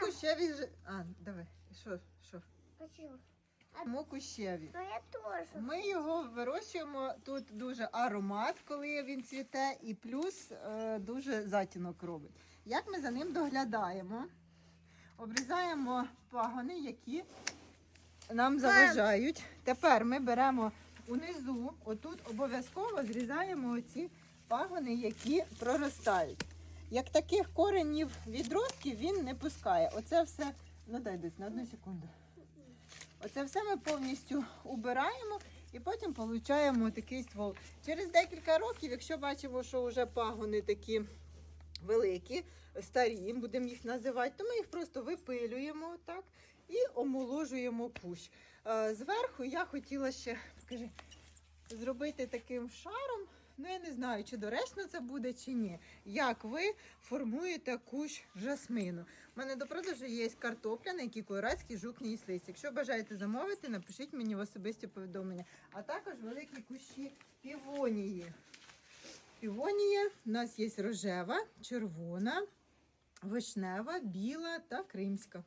кущеві ж. А, давай, що, що? Хочу. Тому кущеві. Ну я теж. Ми його вирощуємо тут дуже аромат, коли він цвіте, і плюс е, дуже затінок робить. Як ми за ним доглядаємо? Обрізаємо пагони, які нам заважають. Тепер ми беремо унизу, отут обов'язково зрізаємо оці пагони, які проростають. Як таких коренів відростків він не пускає. Оце все, ну дай десь на одну секунду. Оце все ми повністю убираємо і потім отримуємо такий ствол. Через декілька років, якщо бачимо, що вже пагони такі великі, старі, будемо їх називати, то ми їх просто випилюємо так і омоложуємо кущ. Е, Зверху я хотіла ще скажи, зробити таким шаром. Ну, я не знаю, чи доречно це буде, чи ні. Як ви формуєте кущ жасмину? У мене до продажу є картопля, на якій колорадський жукній і слизь. Якщо бажаєте замовити, напишіть мені в особисті повідомлення. А також великі кущі півонії. Півонія у нас є рожева, червона, вишнева, біла та кримська.